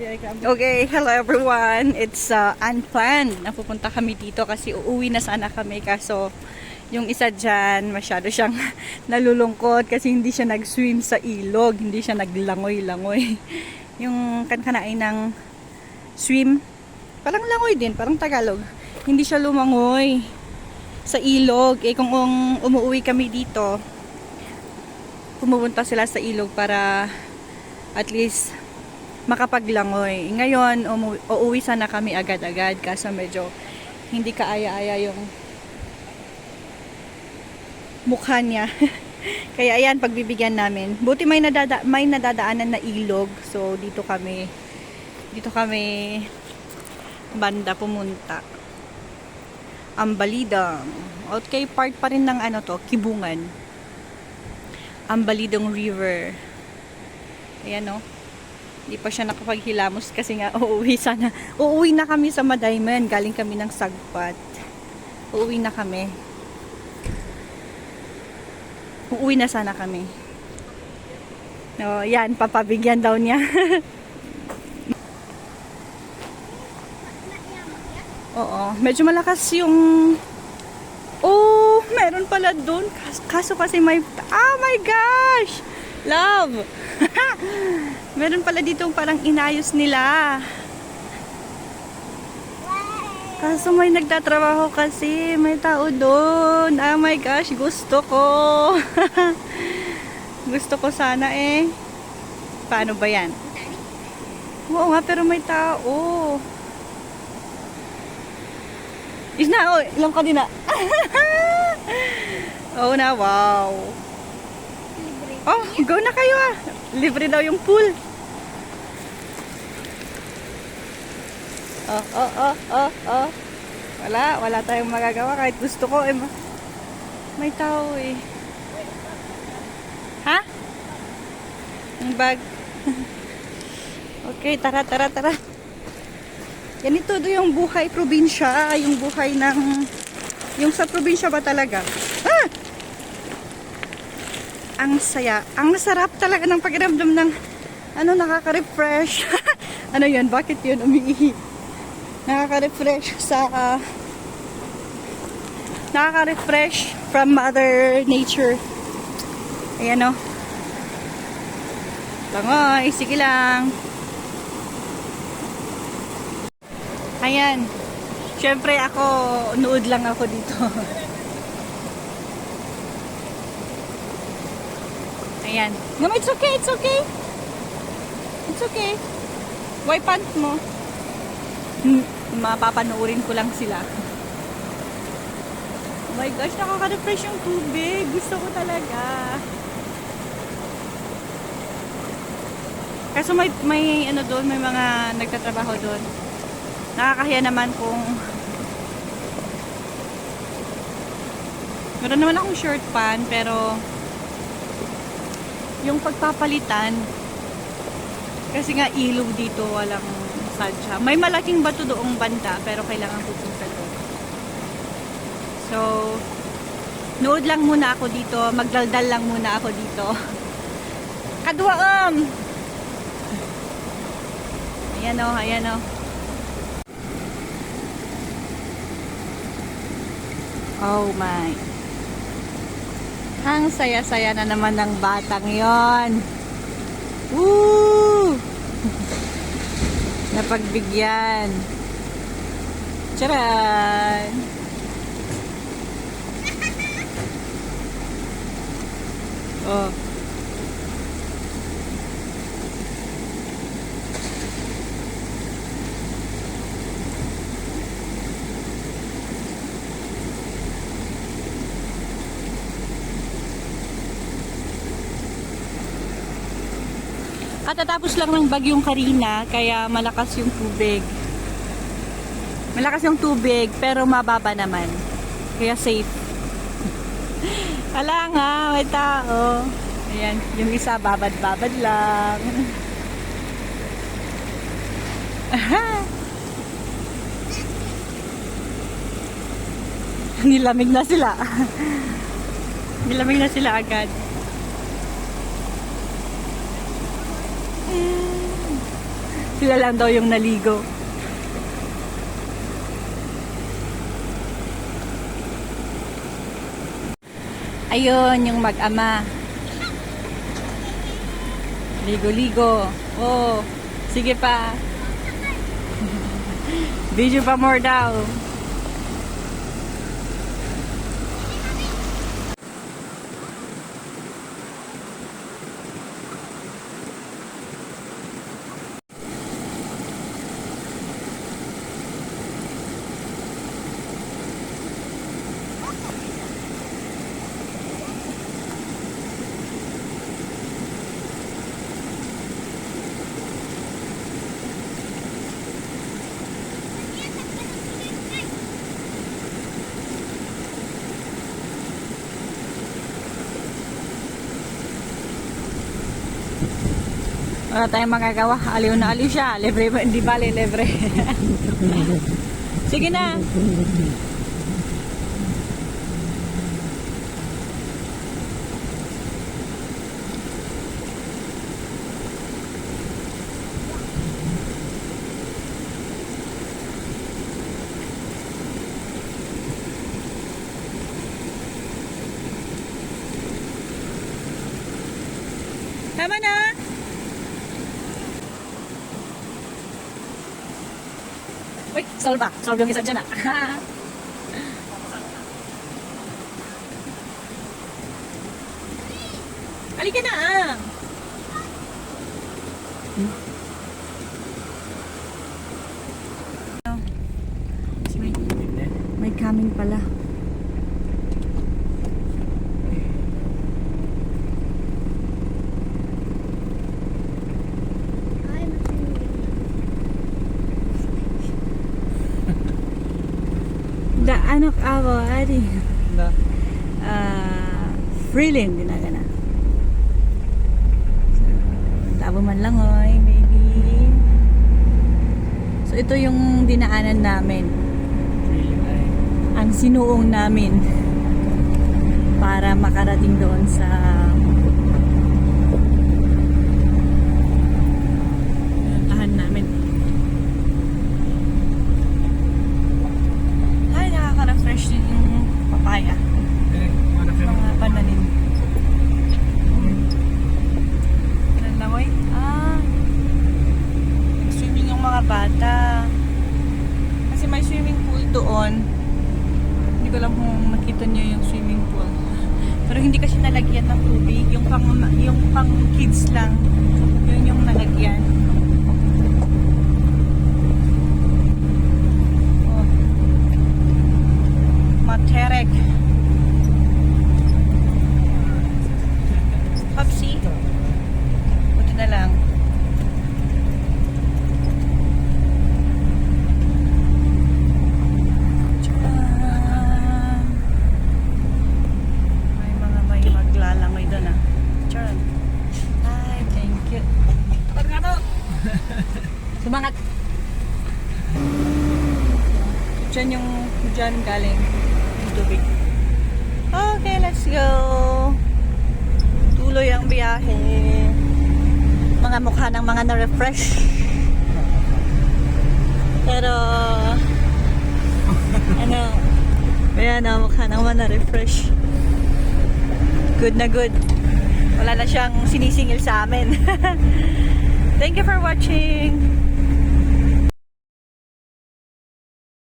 Okay, hello everyone. It's uh, unplanned. Napupunta kami dito kasi uuwi na sana kami kaso yung isa dyan, masyado siyang nalulungkot kasi hindi siya nag-swim sa ilog, hindi siya naglangoy-langoy. Yung kankanain ng swim, parang langoy din, parang Tagalog. Hindi siya lumangoy sa ilog. Eh kung um, umuwi kami dito, pumupunta sila sa ilog para at least makapaglangoy. Ngayon, umu- uuwi sana kami agad-agad kaso medyo hindi kaaya-aya yung mukha niya. Kaya ayan, pagbibigyan namin. Buti may, nadada may nadadaanan na ilog. So, dito kami, dito kami banda pumunta. Ambalidang. Okay, part pa rin ng ano to, Kibungan. Ambalidong River. Ayan o. Hindi pa siya nakapaghilamos kasi nga uuwi sana. Uuwi na kami sa Madayman. Galing kami ng Sagpat. Uuwi na kami. Uuwi na sana kami. No, yan, papabigyan daw niya. Oo, medyo malakas yung Oh, meron pala doon. Kas- Kaso kasi may Ah, my gosh! Love. meron pala dito parang inayos nila. Kaso may nagtatrabaho kasi, may tao doon. Oh my gosh, gusto ko. gusto ko sana eh. Paano ba yan? Oo nga, pero may tao. Is na, oh, ilang ka din na. oh na, wow. Oh, go na kayo ah. Libre daw yung pool. Oh, oh, oh, oh, oh. Wala, wala tayong magagawa kahit gusto ko. Eh, ma- may tao eh. Ha? Yung bag. okay, tara, tara, tara. Ganito do yung buhay probinsya, yung buhay ng yung sa probinsya ba talaga? Ang saya, ang sarap talaga ng pakiramdam ng ano nakaka-refresh. ano 'yun? Bakit 'yun umiihi? Nakaka-refresh sa ah, nakaka-refresh from mother nature. Ayan o. Langoy, sige lang. Ayan. Siyempre ako, nuod lang ako dito. Ayan. No, it's okay, it's okay. It's okay. Wipe pants mo. Hmm, Mapapanoorin ko lang sila. Oh my gosh, nakaka-refresh yung tubig. Gusto ko talaga. Kaso may, may ano doon, may mga nagtatrabaho doon. Nakakahiya naman kung Meron naman akong short pan, pero yung pagpapalitan, kasi nga ilog dito, walang sadya. May malaking bato doong banda, pero kailangan pupunta doon. So, nood lang muna ako dito, magdaldal lang muna ako dito. Kadwaam! Ayan o, ayan o. Oh my. Ang saya-saya na naman ng batang yon. Woo! Napagbigyan. Charan! Oh. Katatapos lang ng bagyong Karina, kaya malakas yung tubig. Malakas yung tubig, pero mababa naman. Kaya safe. Wala nga, may tao. Ayan, yung isa babad-babad lang. Nilamig na sila. Nilamig na sila agad. Sila lang daw yung naligo. Ayun, yung mag-ama. Ligo-ligo. Oh, sige pa. Video pa more daw. Wala tayong magagawa. Aliw na aliw siya. Libre? Hindi bale, libre. Sige na. Tama na. Uy, solve ba? Solve yung isa dyan ah. Halika na ah. May, may coming pala. Anak ako, adi. Na. Ah, Freelin, ginagana. So, labo man lang, oy, maybe. So, ito yung dinaanan namin. Ang sinuong namin para makarating doon sa pinuntahan namin. Ay, nakaka-refresh din yung papaya. Eh, ano ka Mga pananim. Ilan lang, oy? Ah. Swimming yung mga bata. Kasi may swimming pool doon. Hindi ko alam kung nakita niyo yung swimming pool. Pero hindi kasi nalagyan ng tubig. Yung pang, yung pang kids lang. Yun yung nalagyan. Oh. Materek. Popsi. Buti na lang. Tcharam! May mga may maglalangoy doon ah. Charan. Hi, thank you. Pag nga to! Sumangat! Diyan yung, diyan galing yung tubig. Okay, let's go! Tuloy ang biyahe. Mga mukha ng mga na-refresh. Pero, ano, kaya na mukha ng mga na-refresh. Good na good. Wala na siyang sinisingil sa amin. Thank you for watching.